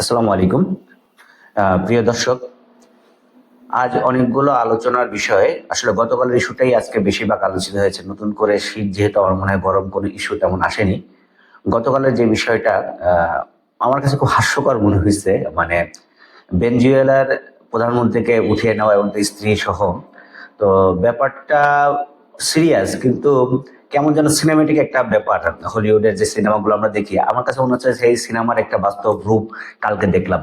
আসসালামু আলাইকুম। প্রিয় দর্শক, আজ অনেকগুলো আলোচনার বিষয়ে আসলে গতকালের ইস্যুটাই আজকে বেশিরভাগ আলোচিত হয়েছে। নতুন করে শীত যেহেতু আমার মনে হয় গরম কোনো ইস্যু তেমন আসেনি। গতকালের যে বিষয়টা আমার কাছে খুব হাস্যকর মনে হয়েছে। মানে বেনজুয়েলার প্রধানমন্ত্রীকে উঠিয়ে নেওয়া এবং তার স্ত্রী সহ তো ব্যাপারটা সিরিয়াস কিন্তু কেমন যেন সিনেমেটিক একটা ব্যাপার, হলিউডের যে সিনেমাগুলো আমরা দেখি, আমার কাছে মনে হচ্ছে সেই সিনেমার একটা বাস্তব রূপ কালকে দেখলাম।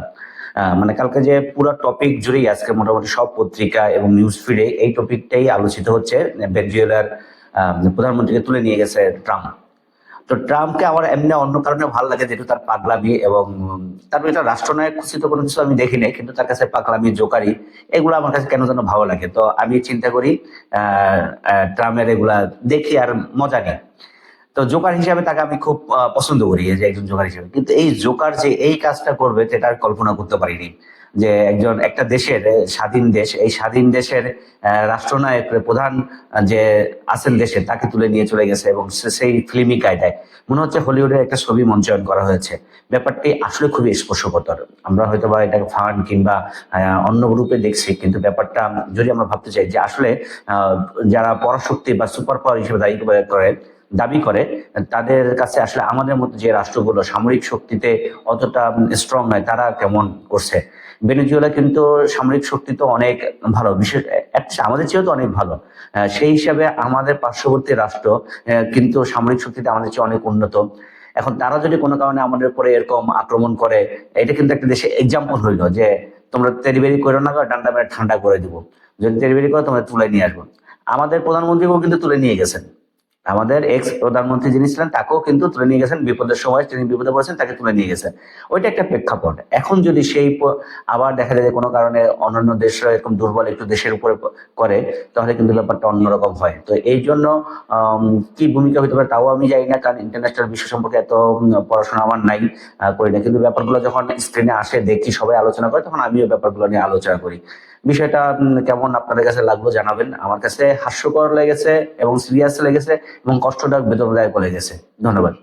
মানে কালকে যে পুরো টপিক জুড়েই আজকে মোটামুটি সব পত্রিকা এবং নিউজ ফিডে এই টপিকটাই আলোচিত হচ্ছে ভেনেজুয়েলার প্রধানমন্ত্রীকে তুলে নিয়ে গেছে ট্রাম্প তো ট্রাম্পকে আমার এমনি অন্য কারণে ভালো লাগে যেহেতু তার পাগলামি এবং তার এটা রাষ্ট্রনায়ক খুশি তো কোনো কিছু আমি দেখি নাই, কিন্তু তার কাছে পাগলামি, জোকারি এগুলো আমার কাছে কেন যেন ভালো লাগে। তো আমি চিন্তা করি ট্রাম্পের এগুলা দেখি আর মজা নিই। তো জোকার হিসাবে তাকে আমি খুব পছন্দ করি যে একজন জোকার হিসাবে। কিন্তু এই জোকার যে এই কাজটা করবে সেটা কল্পনা করতে পারিনি যে একজন একটা দেশের স্বাধীন দেশ, এই স্বাধীন দেশের রাষ্ট্রনায়ক প্রধান যে আছেন দেশে, তাকে তুলে নিয়ে চলে গেছে এবং সেই ফিল্মি কায়দায়। মনে হচ্ছে হলিউডের একটা ছবি মঞ্চায়ন করা হয়েছে। ব্যাপারটি আসলে খুবই স্পর্শকতর। আমরা হয়তো বা এটাকে ফান কিংবা অন্য গ্রুপে দেখছি, কিন্তু ব্যাপারটা যদি আমরা ভাবতে চাই যে আসলে যারা পরাশক্তি বা সুপার পাওয়ার হিসেবে দায়ী করে দাবি করে, তাদের কাছে আসলে আমাদের মতো যে রাষ্ট্রগুলো সামরিক শক্তিতে অতটা স্ট্রং নয়, তারা কেমন করছে? ভেনেজুয়েলা কিন্তু সামরিক শক্তি তো অনেক ভালো, বিশেষ আমাদের চেয়েও তো অনেক ভালো। সেই হিসাবে আমাদের পার্শ্ববর্তী রাষ্ট্র কিন্তু সামরিক শক্তিতে আমাদের চেয়ে অনেক উন্নত। এখন তারা যদি কোনো কারণে আমাদের উপরে এরকম আক্রমণ করে, এটা কিন্তু একটা দেশে এক্সাম্পল হইল যে, তোমরা তেরিবেরি করো না ডান্ডা মেরে ঠান্ডা করে দিব। যদি তেরিবেরি করো, তোমরা তুলে নিয়ে আসব। আমাদের প্রধানমন্ত্রীকেও কিন্তু তুলে নিয়ে গেছেন। আমাদের এক্স প্রধানমন্ত্রী যিনি ছিলেন, তাকেও কিন্তু তুলে নিয়ে গেছেন। বিপদের সময় তিনি বিপদে পড়েছেন, তাকে তুলে নিয়ে গেছেন। ওইটা একটা প্রেক্ষাপট। এখন যদি সেই আবার দেখা যায় যে কোনো কারণে অন্যান্য দেশরা এরকম দুর্বল একটু দেশের উপরে করে, তাহলে কিন্তু ব্যাপারটা অন্যরকম হয়। তো এই জন্য কি ভূমিকা হতে পারে তাও আমি জানি না। কারণ ইন্টারন্যাশনাল বিশ্ব সম্পর্কে এত পড়াশোনা আমার নাই করি না। কিন্তু ব্যাপারগুলো যখন স্ক্রিনে আসে, দেখি, সবাই আলোচনা করে, তখন আমিও ব্যাপারগুলো নিয়ে আলোচনা করি। বিষয়টা কেমন আপনাদের কাছে লাগল জানাবেন। আমার কাছে হাস্যকর লেগেছে এবং সিরিয়াস লেগেছে এবং কষ্টদায়ক বেদনাদায়ক লেগেছে ধন্যবাদ।